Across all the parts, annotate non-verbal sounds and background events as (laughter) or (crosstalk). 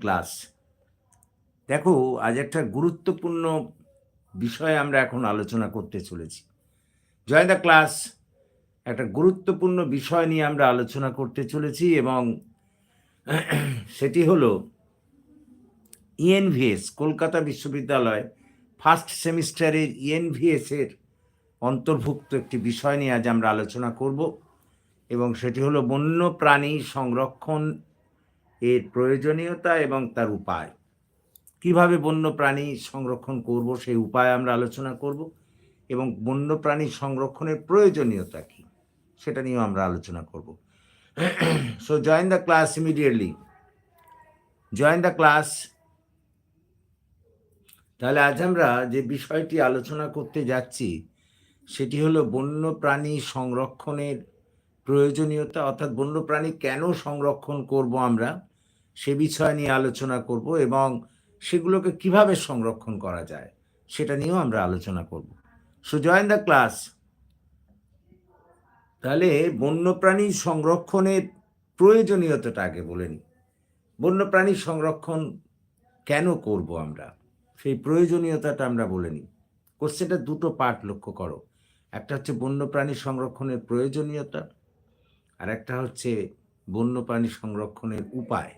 Class দেখো, আজ একটা গুরুত্বপূর্ণ বিষয়ে আমরা এখন আলোচনা করতে চলেছি। জয় দ্য ক্লাস একটা গুরুত্বপূর্ণ বিষয় নিয়ে আমরা আলোচনা করতে চলেছি এবং সেটি হলো ইএনভিএস কলকাতা বিশ্ববিদ্যালয় ফার্স্ট সেমিস্টারের ইএনভিএসের অন্তর্ভুক্ত একটি বিষয় নিয়ে আজ আমরা আলোচনা করব এবং সেটি হলো বন্য প্রাণী সংরক্ষণ এর প্রয়োজনীয়তা এবং তার উপায়। কীভাবে বন্য প্রাণী সংরক্ষণ করব, সেই উপায় আমরা আলোচনা করব এবং বন্য প্রাণী সংরক্ষণের প্রয়োজনীয়তা কি, সেটা নিয়েও আমরা আলোচনা করব। So join the class immediately join the class তাহলে আজ আমরা যে বিষয়টি আলোচনা করতে যাচ্ছি, সেটি হলো বন্য প্রাণী সংরক্ষণের প্রয়োজনীয়তা অর্থাৎ বন্যপ্রাণী কেন সংরক্ষণ করব আমরা সে বিষয় নিয়ে আলোচনা করব এবং সেগুলোকে কীভাবে সংরক্ষণ করা যায় সেটা নিয়েও আমরা আলোচনা করব। সো জয়েন দ্য ক্লাস তাহলে বন্যপ্রাণী সংরক্ষণের প্রয়োজনীয়তাটা আগে বলে নিই বন্যপ্রাণী সংরক্ষণ কেন করব আমরা? সেই প্রয়োজনীয়তাটা আমরা বলে নিই কোশ্চেনটা দুটো পার্ট লক্ষ্য করো। একটা হচ্ছে বন্যপ্রাণী সংরক্ষণের প্রয়োজনীয়তা আর একটা হচ্ছে বন্যপ্রাণী সংরক্ষণের উপায়।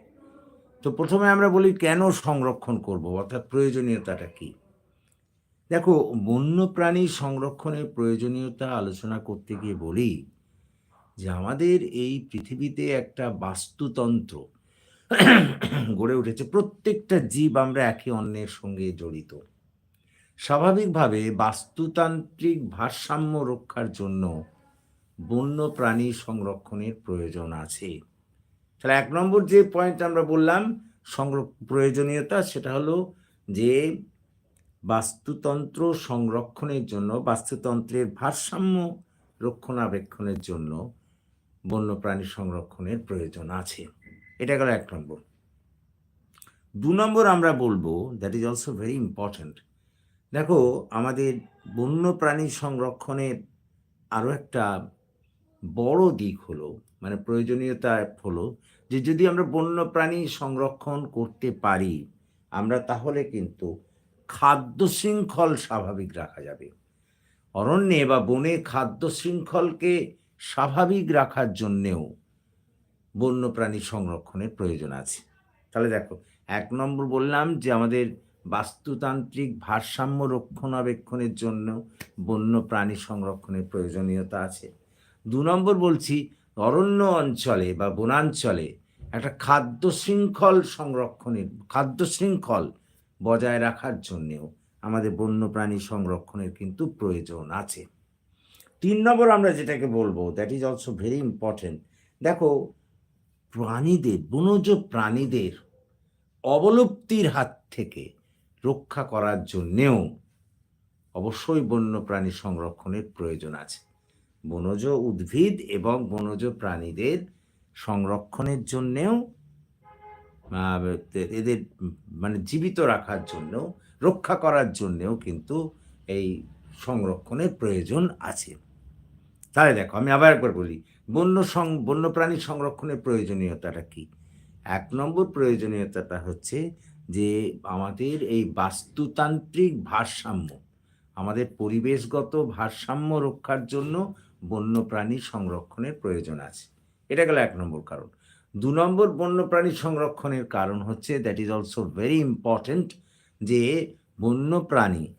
তো প্রথমে আমরা বলি, কেন সংরক্ষণ করব? অর্থাৎ প্রয়োজনীয়তাটা কি? দেখো, বন্যপ্রাণী সংরক্ষণের প্রয়োজনীয়তা আলোচনা করতে গিয়ে বলি যে, আমাদের এই পৃথিবীতে একটা বাস্তুতন্ত্র গড়ে উঠেছে। প্রত্যেকটা জীব আমরা একে অন্যের সঙ্গে জড়িত। স্বাভাবিকভাবে বাস্তুতান্ত্রিক ভারসাম্য রক্ষার জন্য বন্য প্রাণী সংরক্ষণের প্রয়োজন আছে। তাহলে এক নম্বর যে পয়েন্ট আমরা বললাম সংরক্ষণ প্রয়োজনীয়তা, সেটা হলো যে বাস্তুতন্ত্র সংরক্ষণের জন্য, বাস্তুতন্ত্রের ভারসাম্য রক্ষণাবেক্ষণের জন্য বন্যপ্রাণী সংরক্ষণের প্রয়োজন আছে। এটা গেল এক নম্বর। দু নম্বর আমরা বলব that is also very important দেখো, আমাদের বন্যপ্রাণী সংরক্ষণের আরও একটা বড় দিক হলো মানে প্রয়োজনীয়তা হলো যে যদি আমরা বন্যপ্রাণী সংরক্ষণ করতে পারি, আমরা তাহলে কিন্তু খাদ্য শৃঙ্খল স্বাভাবিক রাখা যাবে। অরণ্যে বা বনে খাদ্য শৃঙ্খলকে স্বাভাবিক রাখার জন্যেও বন্যপ্রাণী সংরক্ষণের প্রয়োজন আছে। তাহলে দেখো, এক নম্বর বললাম যে আমাদের বাস্তুতান্ত্রিক ভারসাম্য রক্ষণাবেক্ষণের জন্য বন্য প্রাণী সংরক্ষণের প্রয়োজনীয়তা আছে। দু নম্বর বলছি, অরণ্য অঞ্চলে বা বনাঞ্চলে একটা খাদ্য শৃঙ্খল সংরক্ষণের, খাদ্য শৃঙ্খল বজায় রাখার জন্যেও আমাদের বন্যপ্রাণী সংরক্ষণের কিন্তু প্রয়োজন আছে। তিন নম্বর আমরা যেটাকে বলব that is also very important দেখো, প্রাণীদের, বনজ প্রাণীদের অবলুপ্তির হাত থেকে রক্ষা করার জন্যেও অবশ্যই বন্যপ্রাণী সংরক্ষণের প্রয়োজন আছে। বনজ উদ্ভিদ এবং বনজ প্রাণীদের সংরক্ষণের জন্যেও এদের মানে জীবিত রাখার জন্য রক্ষা করার জন্যেও কিন্তু এই সংরক্ষণের প্রয়োজন আছে। তাহলে দেখো, আমি আবার একবার বলি, বন্য সং বন্যপ্রাণী সংরক্ষণের প্রয়োজনীয়তাটা কি? এক নম্বর প্রয়োজনীয়তাটা হচ্ছে যে, আমাদের এই বাস্তুতান্ত্রিক ভারসাম্য, আমাদের পরিবেশগত ভারসাম্য রক্ষার জন্য বন্যপ্রাণী সংরক্ষণের প্রয়োজন আছে। এটা গেল এক নম্বর কারণ। দু নম্বর বন্যপ্রাণী সংরক্ষণের কারণ হচ্ছে that is also very important যে বন্যপ্রাণী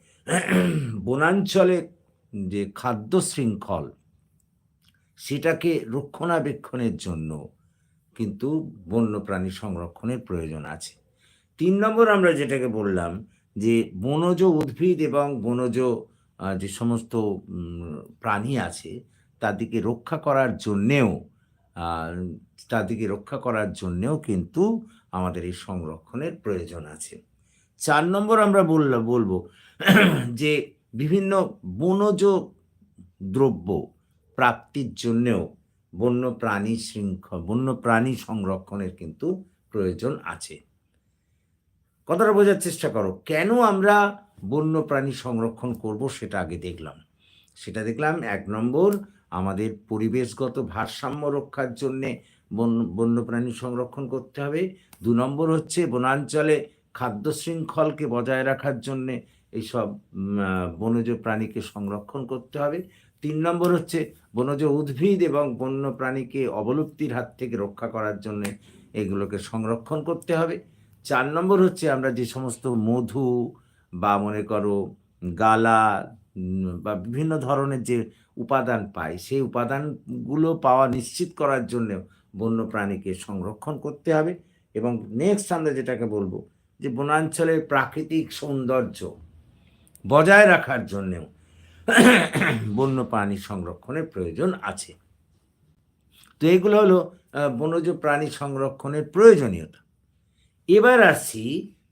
বনাঞ্চলে যে খাদ্য শৃঙ্খল সেটাকে রক্ষণাবেক্ষণের জন্য কিন্তু বন্যপ্রাণী সংরক্ষণের প্রয়োজন আছে। তিন নম্বর আমরা যেটাকে বললাম যে বনজ উদ্ভিদ এবং বনজ যে সমস্ত প্রাণী আছে তাদেরকে রক্ষা করার জন্যেও তাদেরকে রক্ষা করার জন্যেও কিন্তু আমাদের এই সংরক্ষণের প্রয়োজন আছে। চার নম্বর আমরা বললাম বলব (clears throat) যে বিভিন্ন বনজ দ্রব্য প্রাপ্তির জন্যেও বন্য প্রাণী শৃঙ্খল বন্য প্রাণী সংরক্ষণের কিন্তু প্রয়োজন আছে। কথাটা বোঝার চেষ্টা করো, কেন আমরা বন্য প্রাণী সংরক্ষণ করব সেটা আগে দেখলাম। সেটা দেখলাম এক নম্বর, আমাদের পরিবেশগত ভারসাম্য রক্ষার জন্যে বন্য বন্যপ্রাণী সংরক্ষণ করতে হবে। দু নম্বর হচ্ছে বনাঞ্চলে খাদ্য শৃঙ্খলকে বজায় রাখার জন্যে এইসব বনজ প্রাণীকে সংরক্ষণ করতে হবে। তিন নম্বর হচ্ছে বনজ উদ্ভিদ এবং বন্য প্রাণীকে অবলুপ্তির হাত থেকে রক্ষা করার জন্য এগুলোকে সংরক্ষণ করতে হবে। চার নম্বর হচ্ছে আমরা যে সমস্ত মধু বা মনে করো গালা বা বিভিন্ন ধরনের যে উপাদান পাই সেই উপাদানগুলো পাওয়া নিশ্চিত করার জন্য বন্য প্রাণীকে সংরক্ষণ করতে হবে। এবং নেক্সট আমরা যেটাকে বলব যে বনাঞ্চলের প্রাকৃতিক সৌন্দর্য বজায় রাখার জন্যেও বন্য প্রাণী সংরক্ষণের প্রয়োজন আছে। তো এগুলো হলো বনজ প্রাণী সংরক্ষণের প্রয়োজনীয়তা। এবার আসছি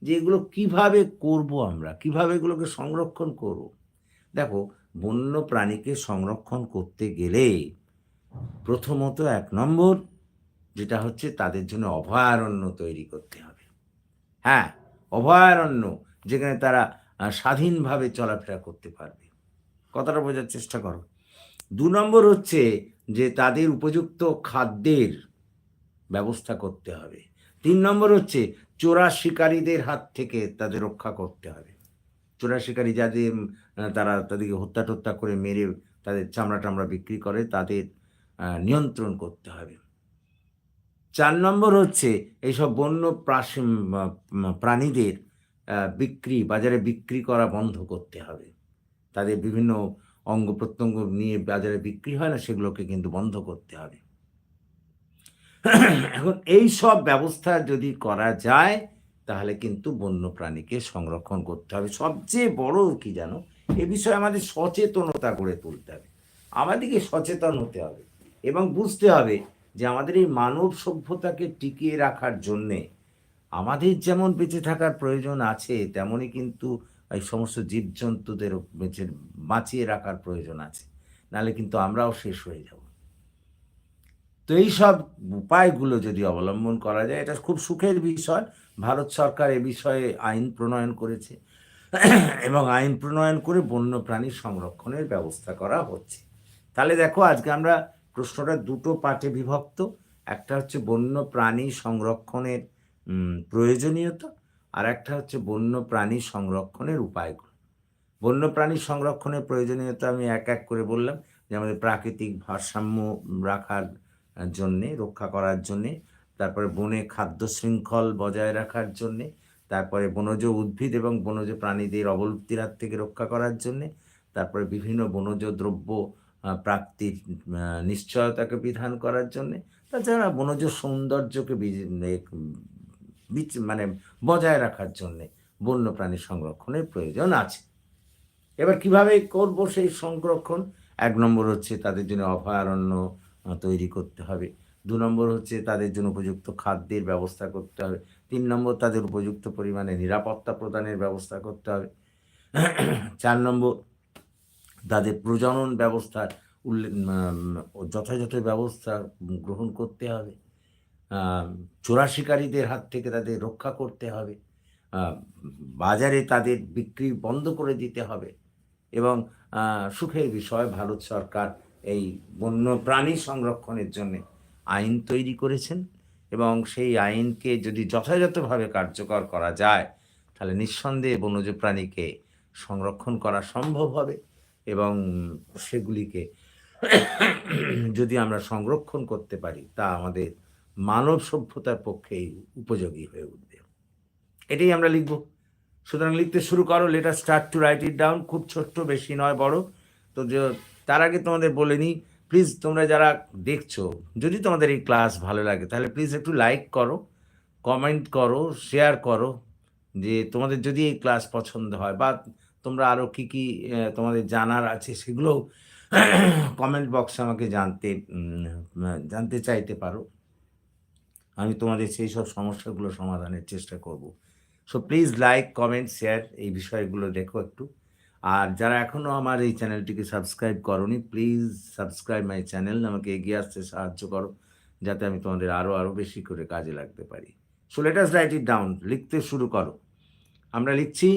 যে এগুলো কীভাবে করব আমরা? কীভাবে এগুলোকে সংরক্ষণ করব? দেখো, বন্য প্রাণীকে সংরক্ষণ করতে গেলে প্রথমত এক নম্বর যেটা হচ্ছে তাদের জন্য অভয়ারণ্য তৈরি করতে হবে। হ্যাঁ অভয়ারণ্য যেখানে তারা স্বাধীনভাবে চলাফেরা করতে পারবে। কথাটা বোঝার চেষ্টা করো। দু নম্বর হচ্ছে যে তাদের উপযুক্ত খাদ্যের ব্যবস্থা করতে হবে। তিন নম্বর হচ্ছে চোরা শিকারীদের হাত থেকে তাদের রক্ষা করতে হবে। চোরা শিকারী যাদের তারা তাদেরকে হত্যা টত্যা করে মেরে তাদের চামড়া টামড়া বিক্রি করে তাদের নিয়ন্ত্রণ করতে হবে। চার নম্বর হচ্ছে এইসব বন্য প্রাণীদের বিক্রি, বাজারে বিক্রি করা বন্ধ করতে হবে। তাদের বিভিন্ন অঙ্গ প্রত্যঙ্গ নিয়ে বাজারে বিক্রি হয় না, সেগুলোকে কিন্তু বন্ধ করতে হবে। এখন এই সব ব্যবস্থা যদি করা যায়, তাহলে কিন্তু বন্য প্রাণীকে সংরক্ষণ করতে হবে। সবচেয়ে বড় কি জানো? এ বিষয়ে আমাদের সচেতনতা গড়ে তুলতে হবে। আমাদেরকে সচেতন হতে হবে এবং বুঝতে হবে যে আমাদের এই মানব সভ্যতাকে টিকিয়ে রাখার জন্যে আমাদের যেমন বেঁচে থাকার প্রয়োজন আছে তেমনই কিন্তু এই সমস্ত জীবজন্তুদের বেঁচে, বাঁচিয়ে রাখার প্রয়োজন আছে। নাহলে কিন্তু আমরাও শেষ হয়ে যাব। তো এই সব উপায়গুলো যদি অবলম্বন করা যায়, এটা খুব সুখের বিষয়। ভারত সরকার এ বিষয়ে আইন প্রণয়ন করেছে এবং আইন প্রণয়ন করে বন্য প্রাণী সংরক্ষণের ব্যবস্থা করা হচ্ছে। তাহলে দেখো, আজকে আমরা প্রশ্নটা দুটো পার্টে বিভক্ত। একটা হচ্ছে বন্য প্রাণী সংরক্ষণের প্রয়োজনীয়তা আর একটা হচ্ছে বন্য প্রাণী সংরক্ষণের উপায়গুলো। বন্য প্রাণী সংরক্ষণের প্রয়োজনীয়তা আমি এক এক করে বললাম যে আমাদের প্রাকৃতিক ভারসাম্য রাখার জন্যে, রক্ষা করার জন্যে, তারপরে বনে খাদ্য শৃঙ্খল বজায় রাখার জন্যে, তারপরে বনজ উদ্ভিদ এবং বনজ প্রাণীদের অবলুপ্তির হাত থেকে রক্ষা করার জন্যে, তারপরে বিভিন্ন বনজ দ্রব্য প্রাপ্তির নিশ্চয়তাকে বিধান করার জন্যে, তাছাড়া বনজ সৌন্দর্যকে মানে বজায় রাখার জন্যে বন্য প্রাণী সংরক্ষণের প্রয়োজন আছে। এবার কীভাবে করব সেই সংরক্ষণ? এক নম্বর হচ্ছে তাদের জন্য অভয়ারণ্য তৈরি করতে হবে। দু নম্বর হচ্ছে তাদের জন্য উপযুক্ত খাদ্যের ব্যবস্থা করতে হবে। তিন নম্বর তাদের উপযুক্ত পরিমাণে নিরাপত্তা প্রদানের ব্যবস্থা করতে হবে। (clears throat) চার নম্বর তাদের প্রজনন ব্যবস্থার উল্লেখ যথাযথ ব্যবস্থা গ্রহণ করতে হবে। চোরা শিকারীদের হাত থেকে তাদের রক্ষা করতে হবে। বাজারে তাদের বিক্রি বন্ধ করে দিতে হবে। এবং সুখের বিষয়, ভারত সরকার এই বন্য প্রাণী সংরক্ষণের জন্য আইন তৈরি করেছেন এবং সেই আইনকে যদি যথাযথভাবে কার্যকর করা যায়, তাহলে নিঃসন্দেহে বনজ প্রাণীকে সংরক্ষণ করা সম্ভব হবে এবং সেগুলিকে যদি আমরা সংরক্ষণ করতে পারি, তা আমাদের মানব সভ্যতার পক্ষেই উপযোগী হয়ে উঠবে। এটাই আমরা লিখব। সুতরাং লিখতে শুরু করো letter start to write it down খুব ছোট্ট, বেশি নয়, বড়। তো যে- তার আগে তোমাদের বলে নিই প্লিজ তোমরা যারা দেখছ, যদি তোমাদের এই ক্লাস ভালো লাগে, তাহলে প্লিজ একটু লাইক করো কমেন্ট করো শেয়ার করো, যে তোমাদের যদি এই ক্লাস পছন্দ হয়, বা তোমরা আরও কী কী তোমাদের জানার আছে সেগুলো (coughs) কমেন্ট বক্সে আমাকে জানতে জানতে চাইতে পারো। আমি তোমাদের সেই সব সমস্যাগুলো সমাধানের চেষ্টা করব। So please like comment share এই বিষয়গুলো দেখো একটু। আর যারা এখনও আমার এই চ্যানেলটিকে সাবস্ক্রাইব করনি, প্লিজ সাবস্ক্রাইব মাই চ্যানেল, আমাকে এগিয়ে আসতে সাহায্য করো, যাতে আমি তোমাদের আরও আরও বেশি করে কাজে লাগতে পারি। So let's write it down লিখতে শুরু করো। আমরা লিখছি,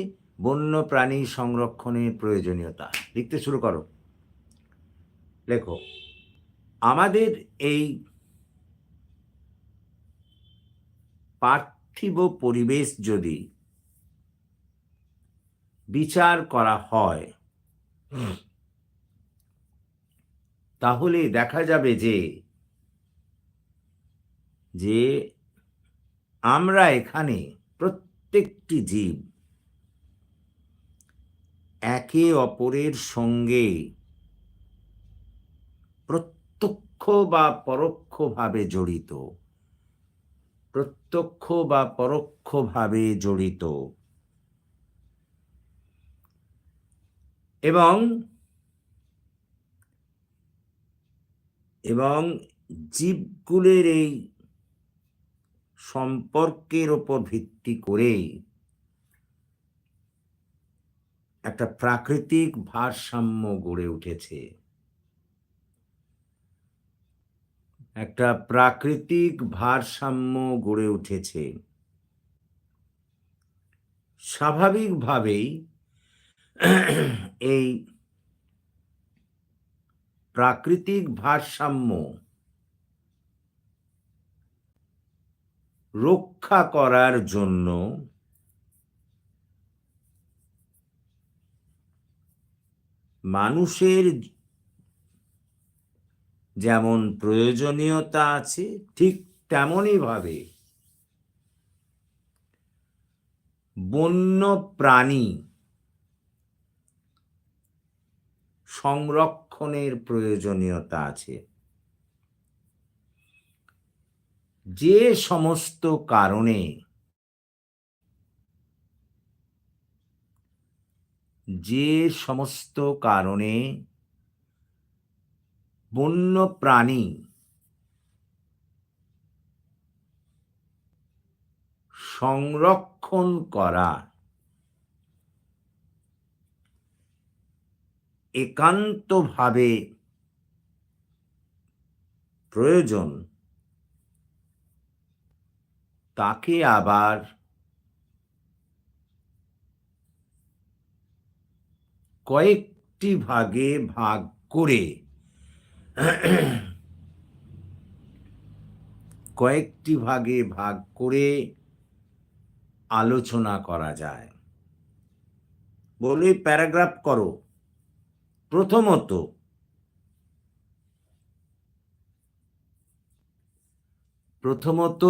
বন্য প্রাণী সংরক্ষণের প্রয়োজনীয়তা। লিখতে শুরু করো। লেখো, আমাদের এই পার্থিব পরিবেশ যদি বিচার করা হয়। তাহলে দেখা যাবে যে যে আমরা এখানে প্রত্যেকটি জীব একে অপরের সঙ্গে প্রত্যক্ষ বা পরোক্ষভাবে জড়িত। প্রত্যক্ষ বা পরোক্ষভাবে জড়িত। এবং এবং জীবগুলির এই সম্পর্কের ওপর ভিত্তি করে একটা প্রাকৃতিক ভারসাম্য গড়ে উঠেছে। একটা প্রাকৃতিক ভারসাম্য গড়ে উঠেছে। স্বাভাবিকভাবেই এই প্রাকৃতিক ভারসাম্য রক্ষা করার জন্য মানুষের যেমন প্রয়োজনীয়তা আছে, ঠিক তেমনই ভাবে বন্য প্রাণী সংরক্ষণের প্রয়োজনীয়তা আছে। যে সমস্ত কারণে যে সমস্ত কারণে বন্য প্রাণী সংরক্ষণ করা একান্তভাবে প্রয়োজন, তাকে আবার কয়েকটি ভাগে ভাগ করে, কয়েকটি ভাগে ভাগ করে আলোচনা করা যায়। বলে প্যারাগ্রাফ করো। প্রথমত প্রথমত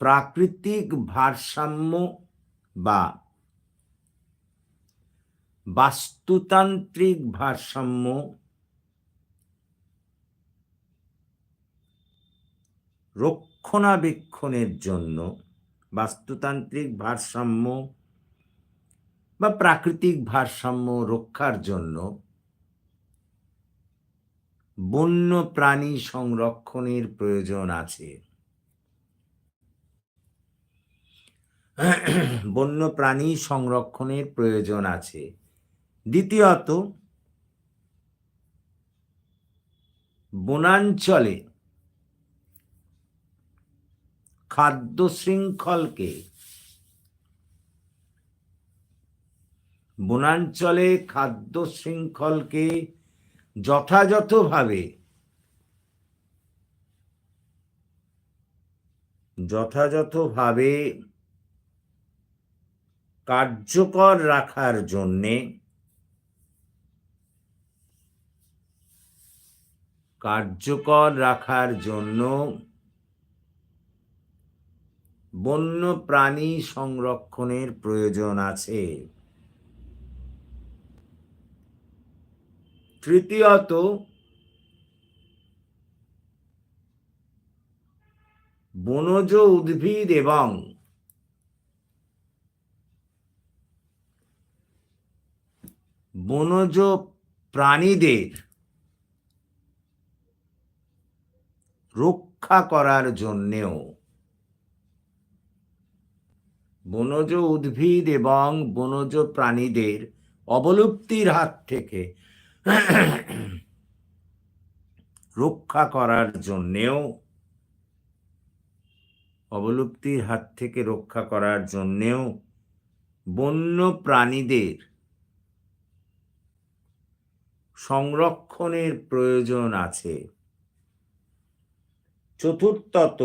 প্রাকৃতিক ভারসাম্য বা বাস্তুতান্ত্রিক ভারসাম্য রক্ষণাবেক্ষণের জন্য বাস্তুতান্ত্রিক ভারসাম্য বা প্রাকৃতিক ভারসাম্য রক্ষার জন্য বন্য প্রাণী সংরক্ষণের প্রয়োজন আছে। বন্য প্রাণী সংরক্ষণের প্রয়োজন আছে। দ্বিতীয়ত, বনাঞ্চলে খাদ্য শৃঙ্খলকে বনাঞ্চলে খাদ্য শৃঙ্খলকে যথাযথভাবে যথাযথভাবে কার্যকর রাখার জন্যে কার্যকর রাখার জন্য বন্য প্রাণী সংরক্ষণের প্রয়োজন আছে। তৃতীয়ত, বনজ উদ্ভিদ এবং বনজ প্রাণীদের রক্ষা করার জন্যেও বনজ উদ্ভিদ এবং বনজ প্রাণীদের অবলুপ্তির হাত থেকে রক্ষা করার জন্যেও, অবলুপ্তির হাত থেকে রক্ষা করার জন্যেও বন্য প্রাণীদের সংরক্ষণের প্রয়োজন আছে। চতুর্থত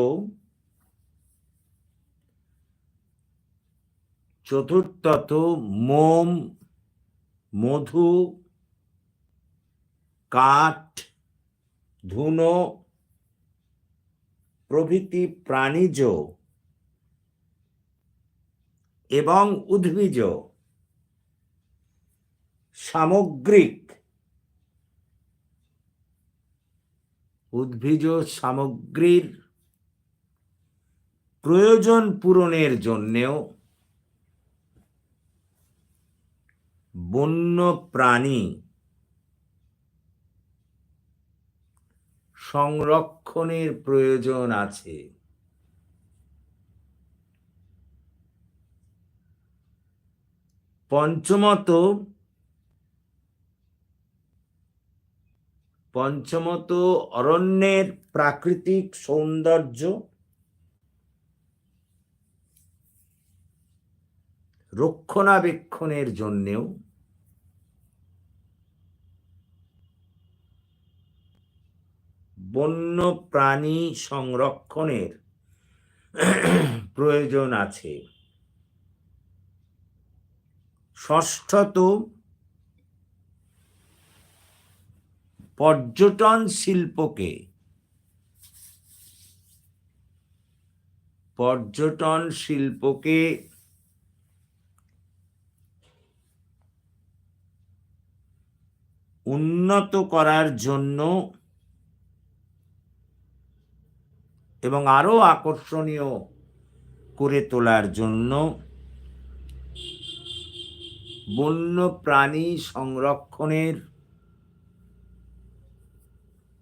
চতুর্থত মোম, মধু কাঠ ধুনো প্রভৃতি প্রাণীজ এবং উদ্ভিজ। সামগ্রিক উদ্ভিজ সামগ্রীর প্রয়োজন পূরণের জন্যেও বন্য প্রাণী সংরক্ষণের প্রয়োজন আছে। পঞ্চমত পঞ্চমত অরণ্যের প্রাকৃতিক সৌন্দর্য। রক্ষণাবেক্ষণের জন্যেও বন্য প্রাণী সংরক্ষণের প্রয়োজন আছে। ষষ্ঠত পর্যটন শিল্পকে পর্যটন শিল্পকে উন্নত করার জন্য এবং আরও আকর্ষণীয় করে তোলার জন্য বন্য প্রাণী সংরক্ষণের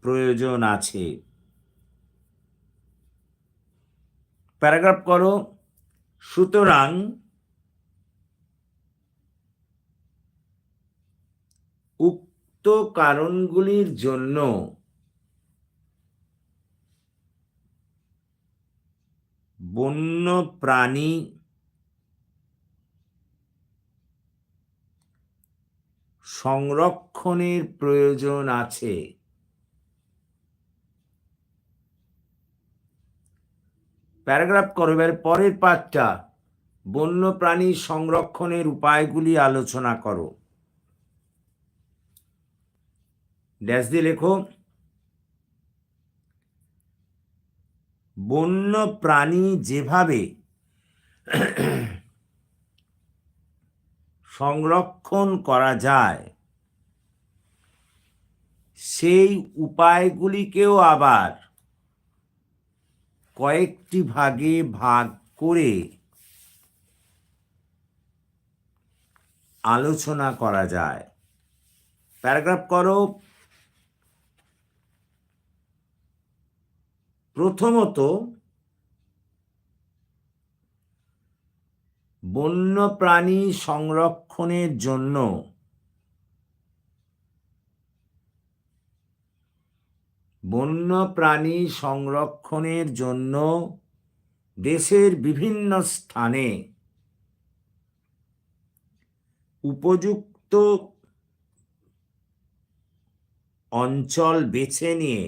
প্রয়োজন আছে। প্যারাগ্রাফ করো। সুতরাং উক্ত কারণগুলির জন্য বন্য প্রাণী সংরক্ষণের প্রয়োজন আছে। প্যারাগ্রাফ করো এবার পরের পাঠটা বন্য প্রাণী সংরক্ষণের উপায়গুলি আলোচনা করো। ড্যাশ দিয়ে লেখো বন্য প্রাণী যেভাবে সংরক্ষণ করা যায়, সেই উপায়গুলিকেও আবার কয়েকটি ভাগে ভাগ করে আলোচনা করা যায়। প্যারাগ্রাফ করো। প্রথমত বন্য প্রাণী সংরক্ষণের জন্য বন্য প্রাণী সংরক্ষণের জন্য দেশের বিভিন্ন স্থানে উপযুক্ত অঞ্চল বেছে নিয়ে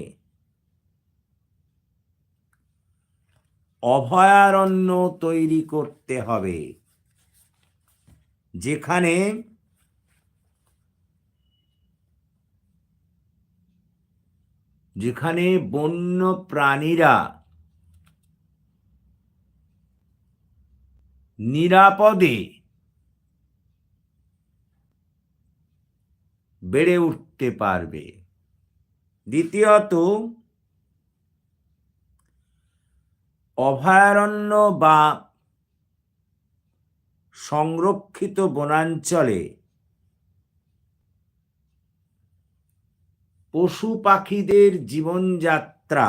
অভয়ারণ্য তৈরি করতে হবে। যেখানে যেখানে বন্য প্রাণীরা নিরাপদে বেড়ে উঠতে পারবে। দ্বিতীয়ত অভয়ারণ্য বা সংরক্ষিত বনাঞ্চলে পশু পাখিদের জীবনযাত্রা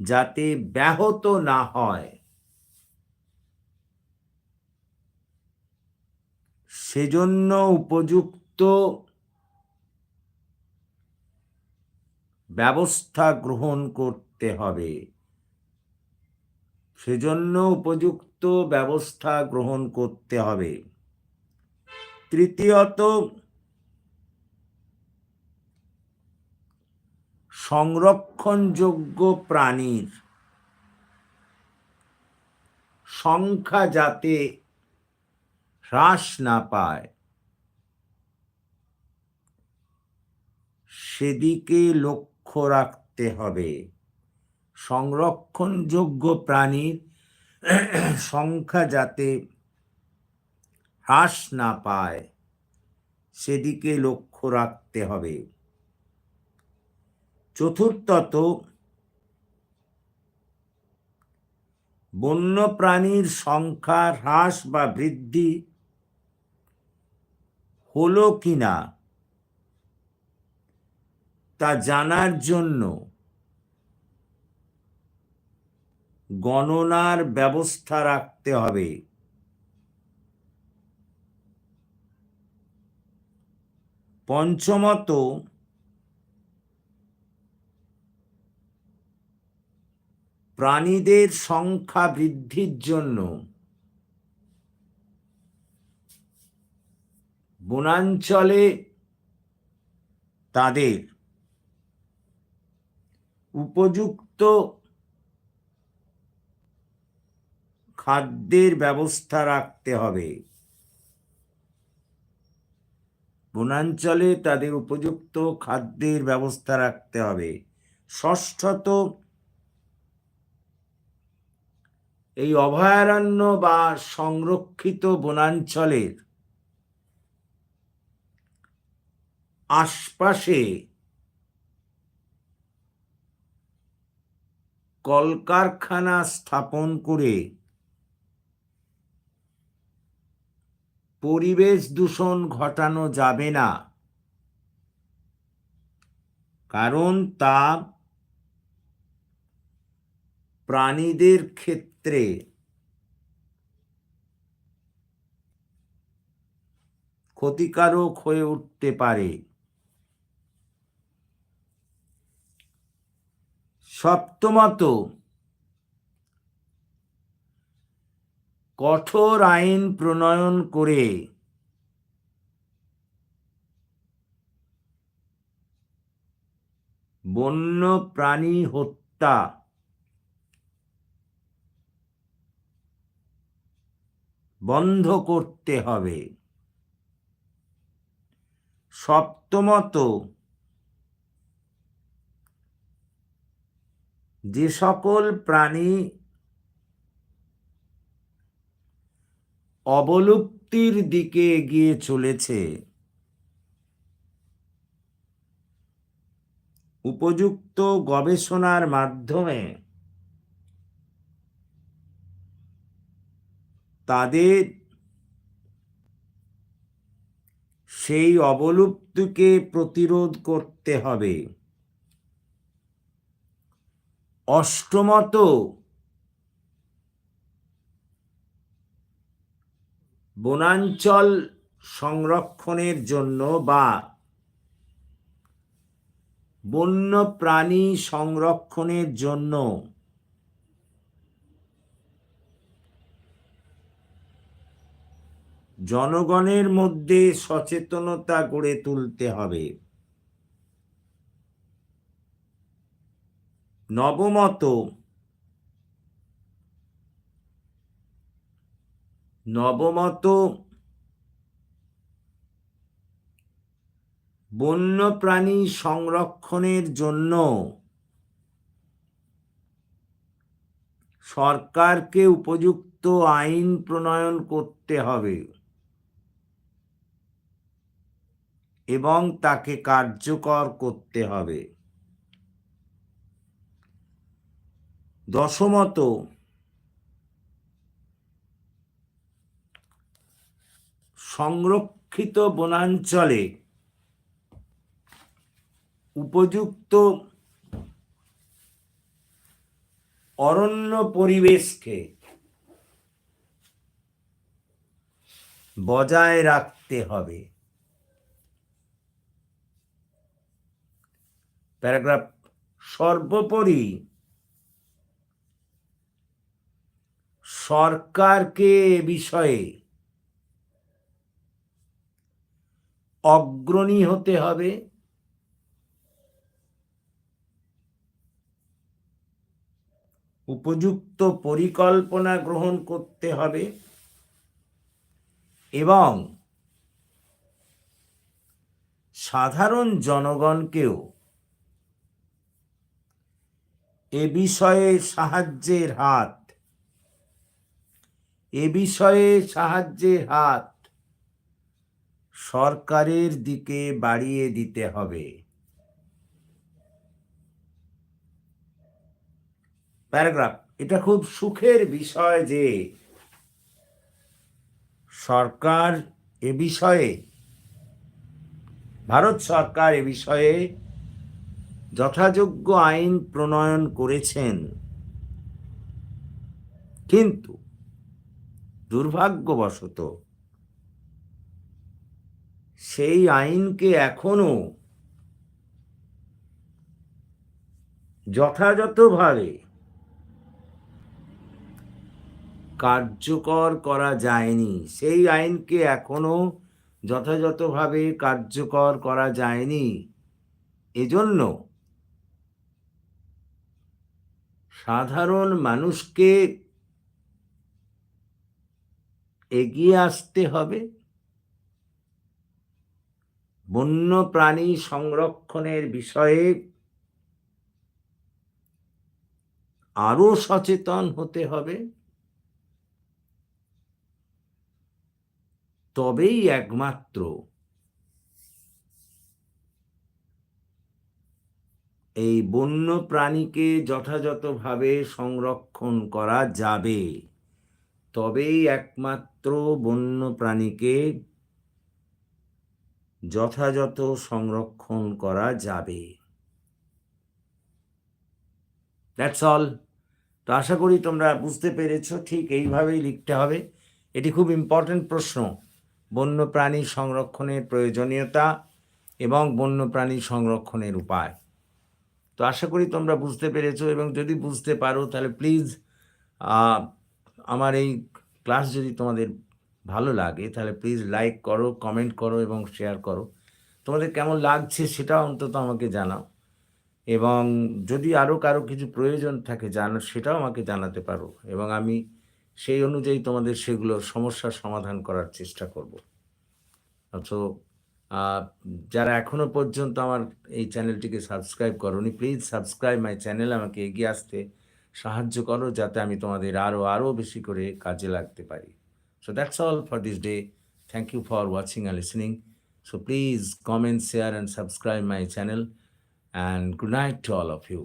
যাতে ব্যাহত না হয় সেজন্য উপযুক্ত ব্যবস্থা গ্রহণ করতে হবে। সেজন্য উপযুক্ত ব্যবস্থা গ্রহণ করতে হবে। তৃতীয়ত, সংরক্ষণযোগ্য প্রাণীর সংখ্যা যাতে হ্রাস না পায়, সেদিকে লক্ষ্য রাখতে হবে। সংরক্ষণযোগ্য প্রাণীর সংখ্যা যাতে হ্রাস না পায়, সেদিকে লক্ষ্য রাখতে হবে। চতুর্থত বন্য প্রাণীর সংখ্যা হ্রাস বা বৃদ্ধি হলো কিনা? তা জানার জন্য গণনার ব্যবস্থা রাখতে হবে। পঞ্চমত প্রাণীদের সংখ্যা বৃদ্ধির জন্য বনাঞ্চলে তাদের উপযুক্ত খাদ্যের ব্যবস্থা রাখতে হবে। বনাঞ্চলে তাদের উপযুক্ত খাদ্যের ব্যবস্থা রাখতে হবে। ষষ্ঠত, এই অভয়ারণ্য বা সংরক্ষিত বনাঞ্চলের আশপাশে কলকারখানা স্থাপন করে পরিবেশ দূষণ ঘটানো যাবে না। কারণ তা প্রাণীদের ক্ষেত্রে ক্ষতিকারক হয়ে উঠতে পারে। সপ্তমত কঠোর আইন প্রণয়ন করে বন্য প্রাণী হত্যা বন্ধ করতে হবে। সপ্তমত যে সকল প্রাণী অবলুপ্তির দিকে এগিয়ে চলেছে, উপযুক্ত গবেষণার মাধ্যমে তাদের সেই অবলুপ্তিকে প্রতিরোধ করতে হবে। অষ্টমত। বনাঞ্চল সংরক্ষণের জন্য বা বন্য প্রাণী সংরক্ষণের জন্য জনগণের মধ্যে সচেতনতা গড়ে তুলতে হবে। নবমত। নবমত। বন্য প্রাণী সংরক্ষণের জন্য সরকারকে উপযুক্ত আইন প্রণয়ন করতে হবে এবং তাকে কার্যকর করতে হবে। দশমত। সংরক্ষিত বনাঞ্চলে উপযুক্ত অরণ্য পরিবেশকে বজায় রাখতে হবে। প্যারাগ্রাফ সর্বোপরি সরকারকে এ বিষয়ে অগ্রণী হতে হবে। উপযুক্ত পরিকল্পনা গ্রহণ করতে হবে এবং সাধারণ জনগণকেও এ বিষয়ে সাহায্যের হাত এ বিষয়ে সাহায্যে হাত। সরকারের দিকে বাড়িয়ে দিতে হবে। প্যারাগ্রাফ, এটা খুব সুখের বিষয় যে সরকার এ বিষয়ে, ভারত সরকার এ বিষয়ে যথাযোগ্য আইন প্রণয়ন করেছেন। কিন্তু দুর্ভাগ্যবশত সেই আইনকে এখনও যথাযথভাবে কার্যকর করা যায়নি। সেই আইনকে এখনও যথাযথভাবে কার্যকর করা যায়নি। এজন্য সাধারণ মানুষকে এগিয়ে আসতে হবে। বন্য প্রাণী সংরক্ষণের বিষয়ে আরও সচেতন হতে হবে। তবেই একমাত্র এই বন্য প্রাণীকে যথাযথভাবে সংরক্ষণ করা যাবে। তবেই একমাত্র বন্য প্রাণীকে যথাযথ সংরক্ষণ করা যাবে। দ্যাটস অল তো আশা করি তোমরা বুঝতে পেরেছ, ঠিক এইভাবেই লিখতে হবে। এটি খুব ইম্পর্টেন্ট প্রশ্ন। বন্যপ্রাণী সংরক্ষণের প্রয়োজনীয়তা এবং বন্যপ্রাণী সংরক্ষণের উপায়। তো আশা করি তোমরা বুঝতে পেরেছ এবং যদি বুঝতে পারো, তাহলে প্লিজ আমার এই ক্লাস যদি তোমাদের ভালো লাগে, তাহলে প্লিজ লাইক করো কমেন্ট করো এবং শেয়ার করো। তোমাদের কেমন লাগছে সেটা অন্তত আমাকে জানাও। এবং যদি আরও কারও কিছু প্রয়োজন থাকে জানো, সেটাও আমাকে জানাতে পারো। এবং আমি সেই অনুযায়ী তোমাদের সেগুলো সমস্যার সমাধান করার চেষ্টা করব। তো যারা এখনও পর্যন্ত আমার এই চ্যানেলটিকে সাবস্ক্রাইব করনি প্লিজ সাবস্ক্রাইব মাই চ্যানেল আমাকে এগিয়ে আসতে। সাহায্য করো যাতে আমি তোমাদের আরও আরও বেশি করে কাজে লাগতে পারি। So that's all for this day thank you for watching and listening so please comment share and subscribe my channel and good night to all of you